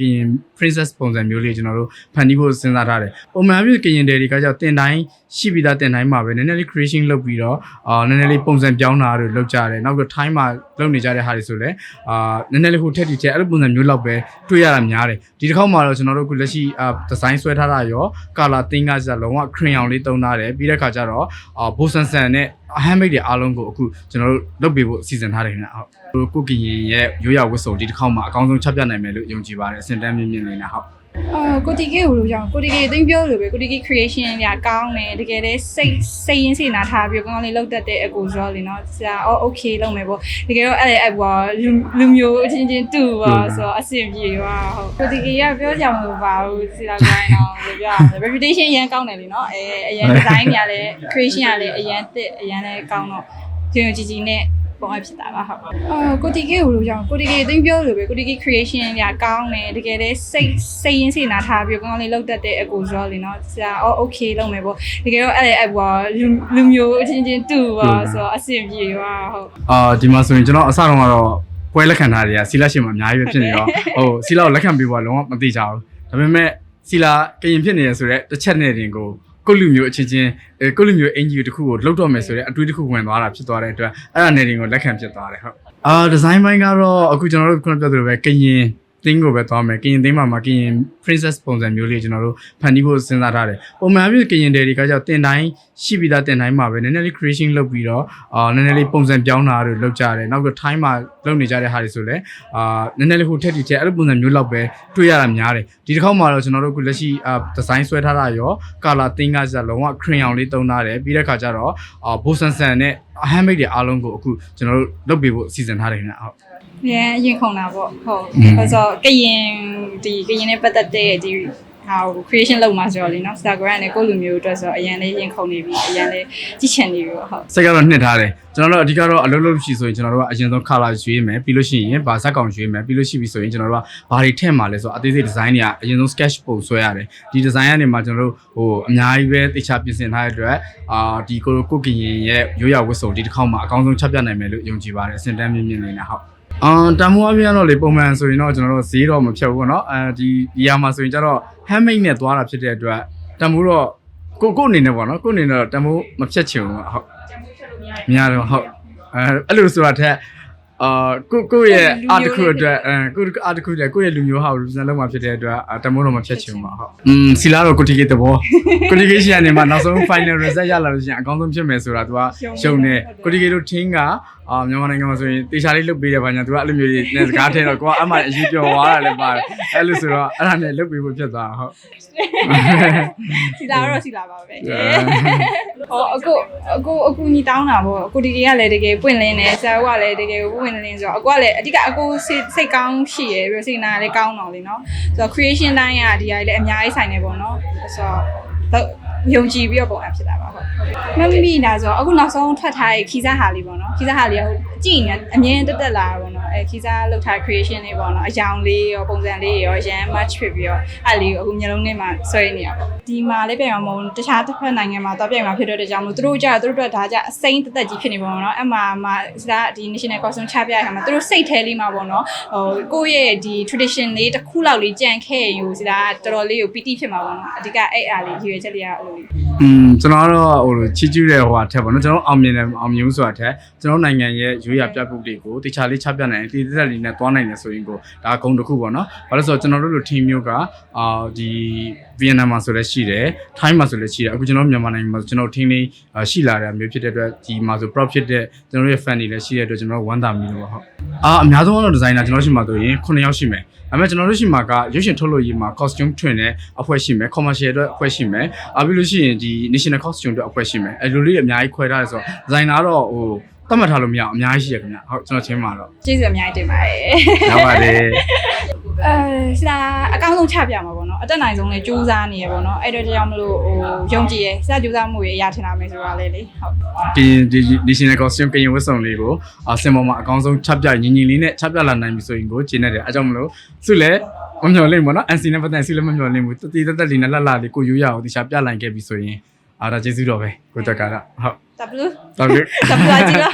ကရင် princess ပုံစံမျိုးလေးကျွန်တော်တို့ဖန်တီးဖို့စဉ်းစားထားတယ်။ပုံမှန်မျိုးကရင်တယ်တွေကကြောင့်တင်တိုင်းရှိပြီးသားတင်တိုင်းမှာပဲနည်းနည်းလေး creation လုပ်ပြီးတော့အာနည်းနည်းလေးပုံစံပြောင်းတာတွေလုပ်ကြတယ်။နောက်ပြီး time မှာလုပ်နေကြတဲ့ဟာတွေဆိုလည်းအာနည်းနည်းလေးဟိုထက်ဒီထက်အဲ့လိုပုံစံမျိုးလောက်ပဲတွေ့ရတာများတယ်။ဒီတစ်ခေါက်မှာတော့ကျွန်တော်တို့အခုလက်ရှိအာ design ဆွဲထားတာရော color သင်္ကစလုံးဝ crayon လေးသုံးထားတယ်။ပြီးတဲ့ခါကျတော့အာဘိုဆန်ဆန်နဲ့ handmade တွေအားလုံးကိုအခုကျွန်တော်တို့လုပ်ပေးဖို့အစီအစဉ်ထားတယ်ခင်ဗျ။ဟုတ်ကိုကိုကရင်ရဲ့ရိုးရာဝတ်စုံဒီတစ်ခေါက်မှာအကောင်းဆုံးချက်ပြနိုင်မယ်လို့ယုံကြည်ပါတယ်။အစင်တန်းမြင့်မြင့်လေးနဲ့ဟုတ် အာကိုတီကေကိုလို့ကြောင့်ကိုတီကေအသိပြောလို့ပဲကိုတီကေ creation ညာကောင်းတယ်တကယ်လည်းစိတ်စိတ်ရင်းစိတ်နာထားပြီးကောင်းကောင်းလေးလောက်တတ်တဲ့အကိုစောလေနော်ဆရာအော် okay လုပ်မယ်ပေါ့တကယ်တော့အဲ့အဲ့ဘောလူလူမျိုးအချင်းချင်းတူပါဆိုတော့အဆင်ပြေပါဟုတ်ကိုတီကေကပြောကြမှာပါဘူးဆရာကိုင်းတော့ပြောရမယ် reputation အရင်ကောင်းတယ်လीနော်အဲအရင် design ညာလည်း creation ညာလည်းအရင်တစ်အရင်လည်းကောင်းတော့ကြင်ကြည်ကြည်နဲ့ ပုံအပ်ဖြစ်တာပါဟုတ်အာကိုတီကေကိုလို့ကြောင့်ကိုတီကေအသိပြောလို့ပဲကိုတီကေ creation ညာကောင်းတယ်တကယ်လည်းစိတ်စိတ်ရင်းစိတ်နာထားပြီးကောင်းကောင်းလေးလောက်တတ်တဲ့အကိုစောလေနော်ဆရာအော် okay လုပ်မယ်ပေါ့တကယ်တော့အဲ့အဲ့ဘောလူလူမျိုးအချင်းချင်းတူပါဆိုတော့အဆင်ပြေပါဟုတ်အာဒီမှာဆိုရင်ကျွန်တော်အစတုန်းကတော့ပွဲလက်ခံထားတွေကစီလာရှင်မှာအများကြီးပဲဖြစ်နေတော့ဟိုစီလာကိုလက်ခံပေးဖို့ကလုံးဝမသိကြဘူးဒါပေမဲ့စီလာကရင်ဖြစ်နေရဆိုတော့တစ်ချက်နဲ့တင်ကို ကိုယ့်လူမျိုးအချင်းချင်းအဲကိုယ့်လူမျိုးအင်ဂျီတစ်ခုကိုလှုပ်တော့မယ်ဆိုတော့အတွေးတစ်ခုဝင်သွားတာဖြစ်သွားတဲ့အတွက်အဲ့ဒါနဲ့တင်ကိုလက်ခံဖြစ်သွားတယ်ဟုတ်အာဒီဇိုင်းပိုင်းကတော့အခုကျွန်တော်တို့ခုနပြောသလိုပဲကရင် တင်းကိုပဲသွားမယ်ကရင်တင်းမှာမှာကရင် princess ပုံစံမျိုးလေးကျွန်တော်တို့ဖန်တီးဖို့စဉ်းစားထားတယ်ပုံမှန်မျိုးကရင်တယ်တွေကကြောင့်တင်တိုင်းရှိပြီးသားတင်တိုင်းမှာပဲနည်းနည်းလေး creation လုပ်ပြီးတော့အာနည်းနည်းလေးပုံစံပြောင်းတာတွေလုပ်ကြတယ်နောက်ပြီး time မှာလုပ်နေကြတဲ့ဟာတွေဆိုလည်းအာနည်းနည်းလေးဟိုထက်ဒီထက်အဲ့လိုပုံစံမျိုးလောက်ပဲတွေ့ရတာများတယ်ဒီတစ်ခေါက်မှာတော့ကျွန်တော်တို့အခုလက်ရှိအာ design ဆွဲထားတာရော color သင်္ကစလုံးဝ crayon လေးသုံးထားတယ်ပြီးတဲ့ခါကျတော့အာဘိုဆန် ဆန်နဲ့ handmade တွေအားလုံးကိုအခုကျွန်တော်တို့လုပ်ပေးဖို့အစီအစဉ်ထားတယ်ခင်ဗျဟုတ်ရန်ရင်ခုန်တာပေါ့ဟုတ်อืมဆိုတော့ကရင်ဒီကရင်နဲ့ပတ်သက်တဲ့ဒီ ဟာကို creation လုပ်မှာဆိုတော့လေနော် Instagram နဲ့ကိုယ့်လူမျိုးအတွက်ဆိုတော့အရင်လေးရင်ခုန်နေပြီအရင်လေးကြည့်ချင်နေပြီပေါ့ဟုတ်စိတ်ကတော့နှစ်ထားတယ်ကျွန်တော်တို့အဓိကတော့အလုပ်လုပ်ရှိဆိုရင်ကျွန်တော်တို့ကအရင်ဆုံး color ရွေးမယ်ပြီးလို့ရှိရင်ဗာဇက်ကောင်ရွေးမယ်ပြီးလို့ရှိပြီဆိုရင်ကျွန်တော်တို့ကဘာတွေထည့်မှာလဲဆိုတော့အသေးစိတ် design တွေကအရင်ဆုံး sketch ပုံဆွဲရတယ်ဒီ design ကနေမှကျွန်တော်တို့ဟိုအများကြီးပဲတေချာပြင်ဆင်ထားတဲ့အတွက်အာဒီကိုကိုကရင်ရဲ့ရိုးရာဝတ်စုံဒီတစ်ခေါက်မှာအကောင်းဆုံးချက်ပြနိုင်မယ်လို့ယုံကြည်ပါတယ်အစင်တန်းမြင့်မြင့်လေးနဲ့ဟုတ် အာတန်မိုးအပြင်တော့လေပုံမှန်ဆိုရင်တော့ကျွန်တော်တို့ဈေးတော့မဖြတ်ဘူးပေါ့နော်အဲဒီဒီဟာမှာဆိုရင်ကျတော့ handmade နဲ့သွားတာဖြစ်တဲ့အတွက်တန်မိုးတော့ကိုကိုအနေနဲ့ပေါ့နော်ကိုအနေနဲ့တော့တန်မိုးမဖြတ်ချင်ဘူးပေါ့ဟုတ် မရတော့ဟုတ်အဲအဲ့လိုဆိုတာထက်အာကိုကိုယ့်ရဲ့အာတစ်ခုအတွက်အဲကိုယ့်အာတစ်ခုအတွက်ကိုယ့်ရဲ့လူမျိုးဟာကိုစံလုံးမှာဖြစ်တဲ့အတွက်တမိုးတော့မဖြတ်ချင်ဘူးပါဟုတ်อืมစီလာတော့ကိုတီကေတဘောကိုတီကေရှိရနေမှာနောက်ဆုံး final result ရလာလို့ရှိရင်အကောင်းဆုံးဖြစ်မယ်ဆိုတာ तू ကရှုံတယ်ကိုတီကေတို့ team က အာမြန်မာနိုင်ငံမှာဆိုရင်တေချာလေးလုပ်ပေးတယ်ဗျာညာ तू ကအဲ့လိုမျိုးနဲ့စကားထဲတော့ကိုကအမှအရေးပြောသွားတာလည်းပါတယ်အဲ့လိုဆိုတော့အဲ့ဒါနဲ့လုပ်ပေးဖို့ဖြစ်သွားဟုတ်စီလာတော့စီလာပါပဲဟောအခုအခုအခုညီတောင်းတာပေါ့အခုဒီတွေကလည်းတကယ်ပွင့်လင်းတယ်ဆရာကလည်းတကယ်ပွင့်လင်းဆိုတော့အခုကလည်းအဓိကအကိုစိတ်စိတ်ကောင်းရှိရယ်ပြီးစိတ်နာလည်းကောင်းတော့လေနော်ဆိုတော့ creation တိုင်းကဒီဟာလည်းအများကြီးဆိုင်နေပေါ့နော်ဆိုတော့ယုံကြည်ပြီးတော့ပုံအပ်ဖြစ်တာပါဟုတ်မမီနာဆိုအခုနောက်ဆုံးထွက်ထားတဲ့ခီးစားဟာလေးပေါ့နော်ခီးစားဟာလေးကကြည့်နေအမြင်တက်တက်လာတာပေါ့နော်အဲခီးစားလောက်ထား creation လေးပေါ့နော်အယောင်လေးရောပုံစံလေးရောရမ်း match ဖြစ်ပြီးတော့အဲ့လေးကိုအခုမျိုးလုံးထဲမှာဆွဲနေရပါဒီမှာလည်းပြန်မှာမဟုတ်တခြားတစ်ဖက်နိုင်ငံမှာတော့ပြန်မှာဖြစ်တဲ့ကြောင့်မို့သူတို့ကြသူတို့အတွက်ဒါကြအစိမ့်တက်တက်ကြီးဖြစ်နေပေါ့နော်အမှမှာဒါဒီ national costume ချပြရခါမှာသူတို့စိတ်ထဲလေးမှာပေါ့နော်ဟိုကိုယ့်ရဲ့ဒီ tradition လေးတစ်ခုလောက်လေးကြံခဲ့ရင်ယူစဒါတော်တော်လေးကိုပီတိဖြစ်မှာပေါ့နော်အဓိကအဲ့အားလေးရည်ရွယ်ချက်လေးကအဲ့လိုလေးอืมကျွန်တော်ကတော့ဟိုလိုချီကျူးတဲ့ဟိုဟာထက်ပေါ့နော်ကျွန်တော်အောင်မြင်တယ်အောင်မြင်မှုဆိုတာထက်ကျွန်တော်နိုင်ငံရဲ့ရိုးရာပြတ်ပုတ်တွေကိုတခြားလေးချပြနိုင်တယ်တည်သက်လေးနဲ့သွားနိုင်တယ်ဆိုရင်ကိုဒါအကုန်တစ်ခုပေါ့နော်ဘာလို့လဲဆိုတော့ကျွန်တော်တို့လို team မျိုးကအာဒီဗီယက်နမ်မှာဆိုလည်းရှိတယ်ထိုင်းမှာဆိုလည်းရှိတယ်အခုကျွန်တော်မြန်မာနိုင်ငံမှာကျွန်တော် team လေးရှိလာတဲ့မျိုးဖြစ်တဲ့အတွက်ဒီမှာဆို profit တဲ့ကျွန်တော်ရဲ့ fan တွေလည်းရှိတဲ့အတွက်ကျွန်တော်ဝမ်းသာမိလို့ပေါ့ဟုတ်အာအများဆုံးကတော့ designer ကျွန်တော်ရှိမှာဆိုရင်9ယောက်ရှိမယ်ဒါပေမဲ့ကျွန်တော်တို့ရှိမှာကရုပ်ရှင်ထုတ်လို့ရေးမှာ costume ထွင်တဲ့အဖွဲ့ရှိမယ် commercial အတွက်အဖွဲ့ရှိမယ်အပြီးလို့ရှိရင်ဒီ national costume အတွက်အဖွဲ့ရှိမယ်အဲလိုလေးအများကြီးခွဲထားတယ်ဆိုတော့ designer တော့ဟိုတတ်မှတ်ထားလို့မရအောင်အများကြီးရှိရခင်ဗျဟုတ်ကျွန်တော်ချင်းမှာတော့ကျေးဇူးအများကြီးတင်ပါတယ်ရပါတယ် အဲစာအကောင်းဆုံးချပြမှာပေါ့နော်အတက်နိုင်ဆုံးလည်းစူးစမ်းနေရပေါ့နော်အဲ့တော့ကြောင့်မလို့ဟိုယုံကြည်ရစာစူးစမ်းမှုရအရာထင်လာမယ်ဆိုတာလေလေဟုတ်ကရင်ဒီ National Costume ကရင်ဝတ်စုံလေးကိုအစင်ပေါ်မှာအကောင်းဆုံးချပြညီညီလေးနဲ့ချပြလာနိုင်ပြီဆိုရင်ကိုကျင်းနေတယ်အကြောင်းမလို့သူလည်းမမျော်လင့်ဘူးပေါ့နော် NC နဲ့ပတ်သက်စီလည်းမမျော်လင့်ဘူးတတိတက်တက်လေးနဲ့လှလှလေးကိုရိုးရအောင်တခြားပြလိုက်ခဲ့ပြီဆိုရင်အားဒါကျေးဇူးတော်ပဲကိုတက်ကတော့ဟုတ် W W W ကြည့်ပါ